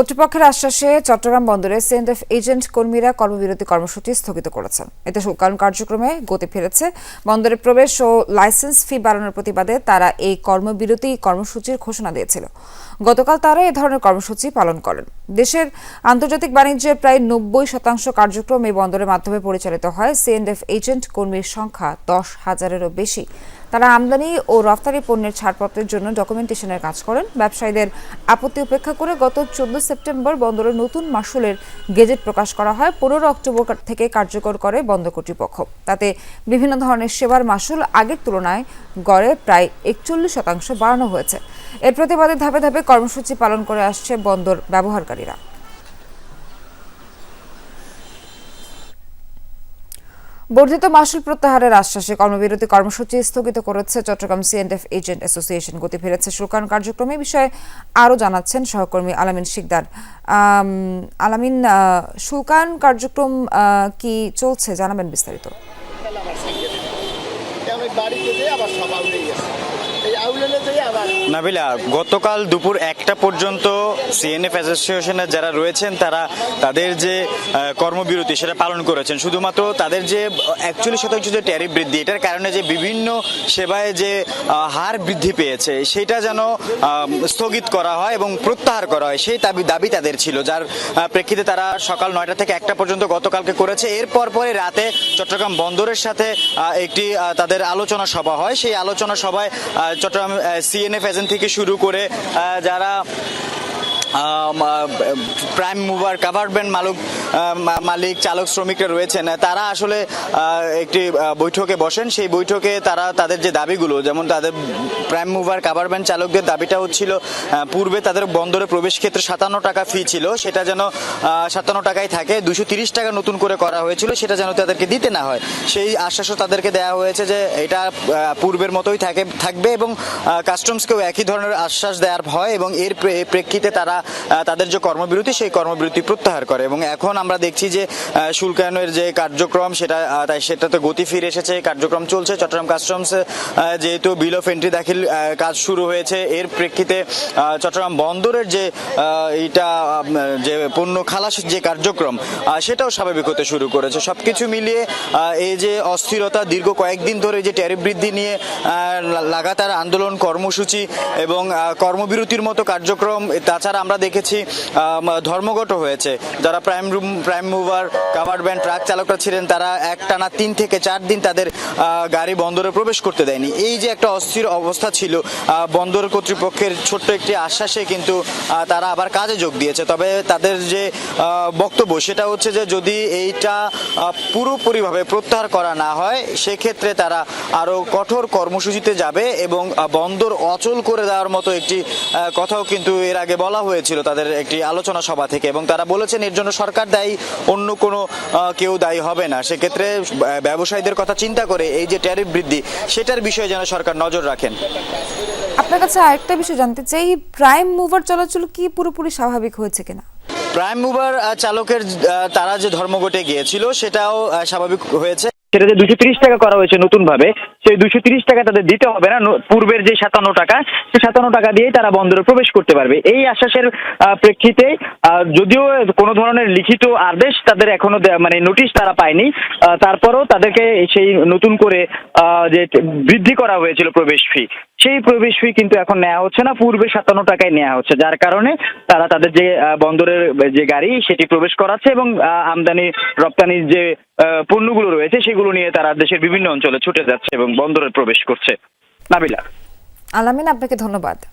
কর্তৃপক্ষের আশ্বাসে চট্টগ্রাম বন্দরে CNF agent কর্মীরা কর্মবিরতি কর্মসূচি স্থগিত করেছেন। এতে শুল্কায়ন কার্যক্রমে গতি ফিরেছে। বন্দরে প্রবেশ ও লাইসেন্স ফি বাড়ানোর প্রতিবাদে তারা এই কর্মবিরতি কর্মসূচির ঘোষণা দিয়েছিল। গতকাল তারা এ ধরনের কর্মসূচি পালন করেন। দেশের আন্তর্জাতিক বাণিজ্যের প্রায় নব্বই শতাংশ কার্যক্রম এই বন্দরের মাধ্যমে পরিচালিত হয়। সিএনএফ এজেন্ট কর্মীর সংখ্যা দশ হাজারেরও বেশি। তারা আমদানি ও রফতানি পণ্যের ছাড়পত্রের জন্য ডকুমেন্টেশনের কাজ করেন। ব্যবসায়ীদের আপত্তি উপেক্ষা করে গত চোদ্দ সেপ্টেম্বর বন্দরের নতুন মাসুলের গেজেট প্রকাশ করা হয়। পনেরো অক্টোবর থেকে কার্যকর করে বন্দর কর্তৃপক্ষ। তাতে বিভিন্ন ধরনের সেবার মাসুল আগের তুলনায় গড়ে প্রায় একচল্লিশ শতাংশ বাড়ানো হয়েছে। এর প্রতিবাদে ধাপে ধাপে কর্মসূচি পালন করে আসছে বন্দর ব্যবহারকারীরা। বর্ধিত মাসুল প্রত্যাহারের আশ্বাসে কর্মবিরতি কর্মসূচি স্থগিত করেছে চট্টগ্রাম সিএনএফ এজেন্ট অ্যাসোসিয়েশন গতি ফিরেছে শুল্কায়ন কার্যক্রমে বিষয়ে আরও জানাচ্ছেন সহকর্মী আলামিন শিকদার। আলামিন শুল্কায়ন কার্যক্রম কি চলছে? জানাবেন বিস্তারিত। বাড়িতে আবার সব নাবিলা, গতকাল দুপুর একটা পর্যন্ত সিএনএফ অ্যাসোসিয়েশনের যারা রয়েছেন, তারা তাদের যে কর্মবিরতি সেটা পালন করেছেন। শুধুমাত্র তাদের যে একচল্লিশ শতাংশ যে ট্যারিফ বৃদ্ধি, এটার কারণে যে বিভিন্ন সেবায় যে হার বৃদ্ধি পেয়েছে, সেটা যেন স্থগিত করা হয় এবং প্রত্যাহার করা হয়, সেই দাবি দাবি তাদের ছিল, যার প্রেক্ষিতে তারা সকাল নয়টা থেকে একটা পর্যন্ত গতকালকে করেছে। এরপর পরে রাতে চট্টগ্রাম বন্দরের সাথে একটি তাদের আলোচনা সভা হয়। সেই আলোচনা সভায় চট্টগ্রাম সিএনএফ এজেন্ট থেকে শুরু করে যারা প্রাইম মুভার কাভার ব্যান্ড আহ, মা- মালিক, চালক, শ্রমিকরা রয়েছেন। তারা আসলে একটি বৈঠকে বসেন। সেই বৈঠকে তারা তাদের যে দাবিগুলো, যেমন তাদের প্রাইম মুভার গভর্নমেন্ট চালকদের দাবিটা হচ্ছিল পূর্বে তাদের বন্দরে প্রবেশ ক্ষেত্রে সাতান্ন টাকা ফি ছিল। সেটা যেন সাতান্ন টাকায় থাকে। দুশো তিরিশ টাকা নতুন করে করা হয়েছিল, সেটা যেন তাদেরকে দিতে না হয়। সেই আশ্বাসও তাদেরকে দেওয়া হয়েছে যে, এটা পূর্বের মতোই থাকে, থাকবে এবং কাস্টমসকেও একই ধরনের আশ্বাস দেওয়ার হয় এবং এর প্রেক্ষিতে তারা তাদের যে কর্মবিরতি, সেই কর্মবিরতি প্রত্যাহার করে। এবং এখন আমরা দেখছি যে শুল্কায়নের যে কার্যক্রম সেটা তাই সেটাতে গতি ফিরে এসেছে কার্যক্রম চলছে। চট্টগ্রাম কাস্টমস যেহেতু বিল অফ এন্ট্রি দাখিল কাজ শুরু হয়েছে এর প্রেক্ষিতে চট্টগ্রাম বন্দরের যে এটা যে পণ্য খালাস যে কার্যক্রম সেটাও স্বাভাবিক হতে শুরু করেছে। সবকিছু মিলিয়ে এই যে অস্থিরতা দীর্ঘ কয়েকদিন ধরে যে ট্যারিফ বৃদ্ধি নিয়ে লাগাতার আন্দোলন কর্মসূচি এবং কর্মবিরতির মতো কার্যক্রম তাছাড়া আমরা দেখেছি আম, ধর্মঘট হয়েছে। যারা prime room prime mover covered van truck চালকরা ছিলেন তারা এক টানা তিন থেকে চার দিন তাদের গাড়ি বন্দরে প্রবেশ করতে দেয়নি। এই যে একটা অস্থির অবস্থা ছিল বন্দর কর্তৃপক্ষের ছোট্ট একটি আশ্বাসে কিন্তু তারা আবার কাজে যোগ দিয়েছে। তবে তাদের যে বক্তব্য সেটা হচ্ছে যে যদি এইটা পুরোপুরিভাবে প্রত্যাহার করা না হয়, সেক্ষেত্রে তারা আরও কঠোর কর্মসূচিতে যাবে এবং বন্দর অচল করে দেওয়ার মতো একটি কথাও কিন্তু এর আগে বলা হয়েছিল তাদের একটি আলোচনা সভা থেকে এবং তারা বলেছেন, এর জন্য সরকার দায়ী অন্য কোনো কেউ দায়ী হবে না। সেক্ষেত্রে ব্যবসায়ীদের কথা চিন্তা করে এই যে ট্যারিফ বৃদ্ধি সেটার বিষয়ে যেন সরকার নজর রাখেন। আপনার কাছে আরেকটা বিষয় জানতে চাই প্রাইম মুভার চলাচল কি পুরোপুরি স্বাভাবিক হয়েছে কিনা? প্রাইম মুভার চালকের তারা যে ধর্মঘটে গিয়েছিল সেটাও স্বাভাবিক হয়েছে। সেটা যে দুশো তিরিশ টাকা করা হয়েছে নতুন ভাবে সেই দুশো তিরিশ টাকা তাদের দিতে হবে না পূর্বের যে সাতান্ন টাকা সেই সাতান্ন টাকা দিয়েই তারা বন্দরে প্রবেশ করতে পারবে। এই আশ্বাসের প্রেক্ষিতে যদিও কোনো ধরনের লিখিত আদেশ তাদের এখনও মানে নোটিশ তারা পায়নি তারপরও তাদেরকে সেই নতুন করে যে বৃদ্ধি করা হয়েছিল প্রবেশ ফি, সেই প্রবেশ ফি কিন্তু এখন নেওয়া হচ্ছে না, পূর্বে সাতান্ন টাকায় নেওয়া হচ্ছে, যার কারণে তারা তাদের যে বন্দরের যে গাড়ি, সেটি প্রবেশ করাচ্ছে এবং আমদানি, রপ্তানির যে পণ্যগুলো রয়েছে, সেগুলো নিয়ে তারা দেশের বিভিন্ন অঞ্চলে ছুটে যাচ্ছে এবং বন্দরে প্রবেশ করছে। নাবিলা। আলামিন, আপনাকে ধন্যবাদ।